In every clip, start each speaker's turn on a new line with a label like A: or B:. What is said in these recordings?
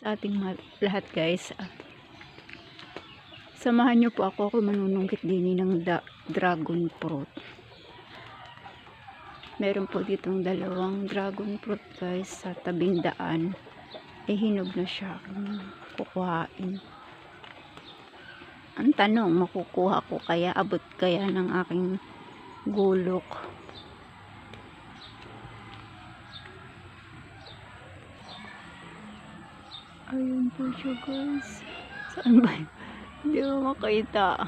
A: sa ating lahat guys. Ah, Samahan niyo po ako ako manunungkit din ng dragon fruit. Meron po ditong dalawang dragon fruit guys sa tabing daan. Eh hinog na siya. Kung kukuhain. Ang tanong, makukuha ko kaya abot kaya ng aking gulok. Ayun po siya guys. Saan ba? Hindi ko makita.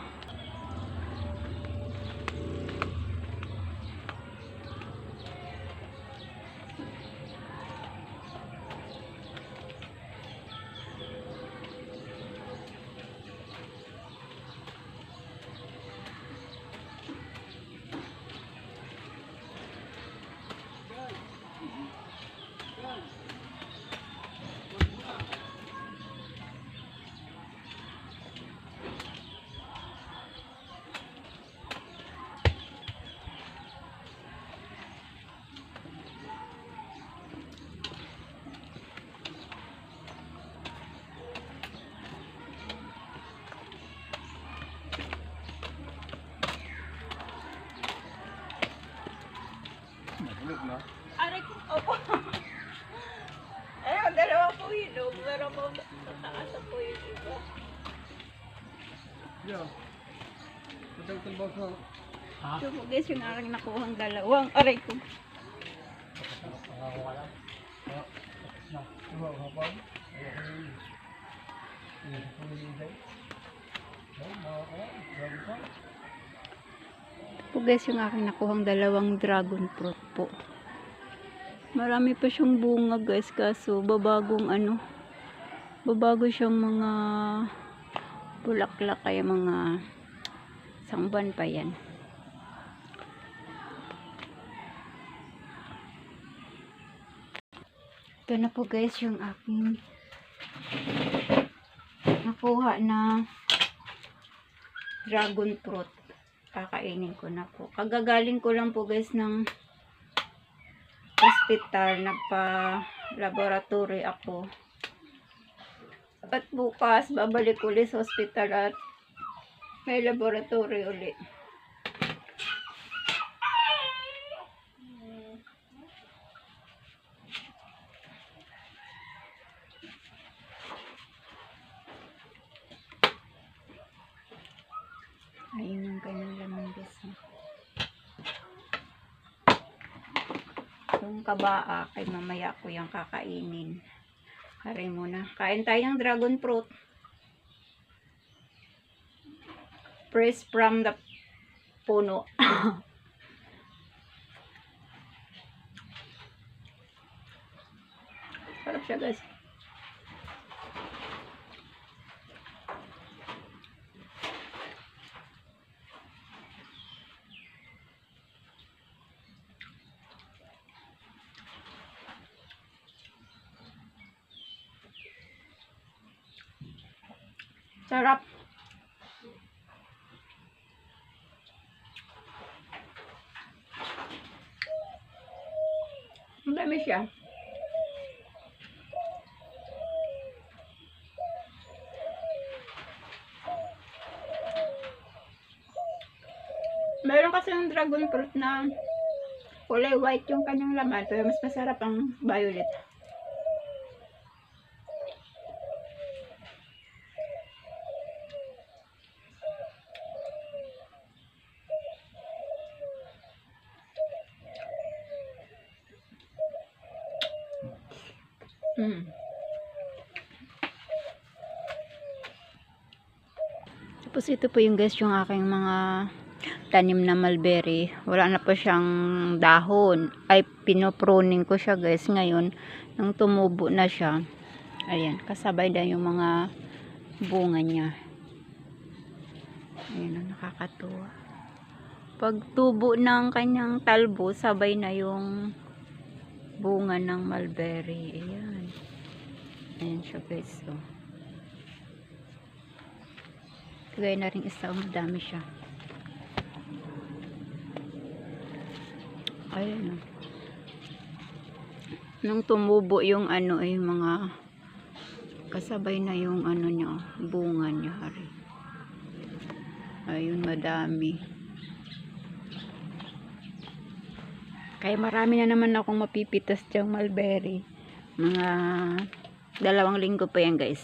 A: Hinog. Pero po, sa taas po yung iba.
B: Yeah. Patay itong mo. Ha?
A: So, guys, yung aking nakuhang dalawang. Aray ko. Po guys, yung aking nakuhang dalawang dragon fruit po. Marami pa siyang bunga guys, kaso babagong ano, babago siyang mga bulaklak kaya mga sangban pa yan. Ito na po guys yung aking nakuha na dragon fruit kakainin ko na po. Kagagaling ko lang po guys ng hospital, nagpa laboratory ako. At bukas, babalik ulit sa hospital at may laboratory ulit. Ayun yung kanyang laman guys. Yung kabaa, kay mamaya ko yung kakainin. Hari muna. Kain tayo ng dragon fruit. Press from the puno. Sarap siya guys. Sarap. Ang dami siya. Meron kasi ng dragon fruit na kulay white yung kanyang laman pero mas masarap ang violet. Mm. Tapos ito po yung guys yung aking mga tanim na mulberry. Wala na pa siyang dahon. Ay pinopruning ko siya guys ngayon. Nang tumubo na siya. Ayan, kasabay na yung mga bunga niya. Ayan, nakakatuwa. Pag tubo ng kanyang talbo, sabay na yung bunga ng mulberry. Ayan. Ayan siya guys. So. Kagaya na rin isa, oh, madami siya. Ayan. oh. Nung tumubo yung ano ay mga Kasabay na yung ano niya, bunga niya. Hari. Ayun, madami. Kaya marami na naman akong mapipitas diyang mulberry. Mga dalawang linggo pa yan guys.